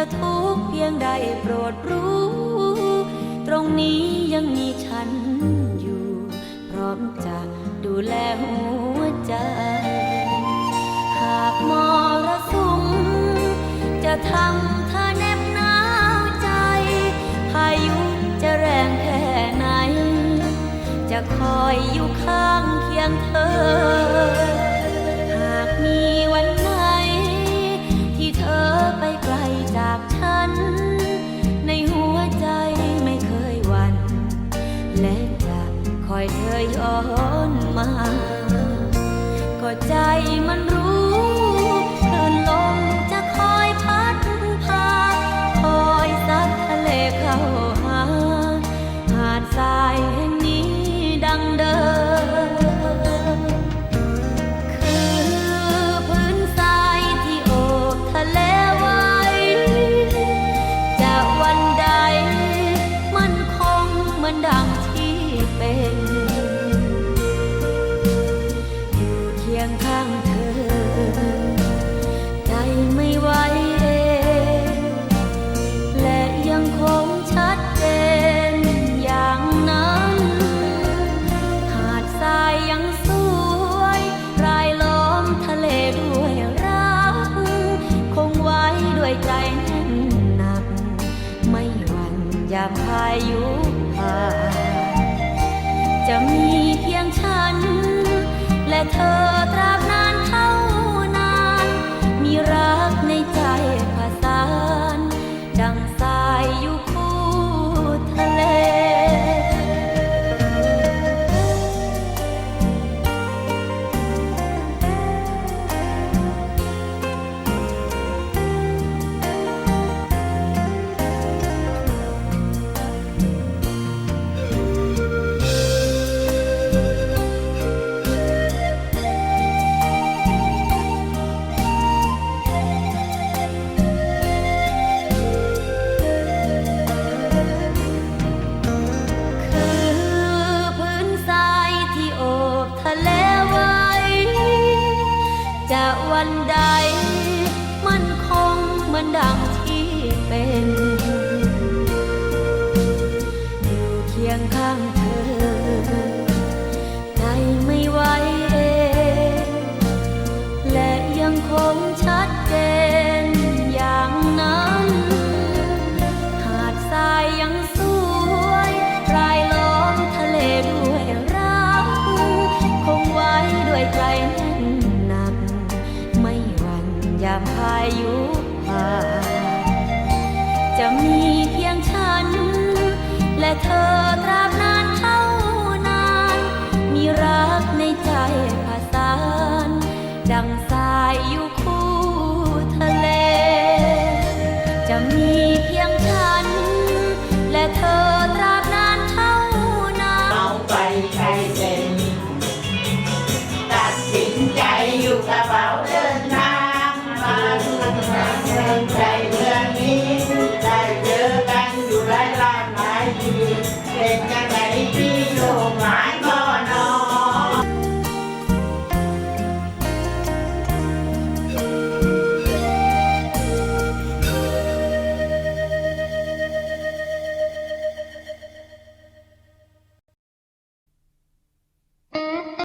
จะทุกข์เพียงใดโปรดรู้ ตรงนี้ยังมีฉันอยู่ พร้อมจะดูแลหัวใจ หากมรสุมจะทำเธอแนบหนาวใจ พายุจะแรงแค่ไหน จะคอยอยู่ข้างเคียงเธอ อยเธอย้อนมา ก็ใจมันรู้ามพายุผ่านจะมีเพียงฉัน และเธอตรา ดังที่เป็น อยู่เคียงข้างเธอ ใจไม่ไหวเองและยังคงชัดเจนอย่างนั้น หาดทรายยังสวยรายล้อมทะเลด้วยรัก คงไว้ด้วยใจแน่นหนัก ไม่หวั่นยามพายุผ่ จะมี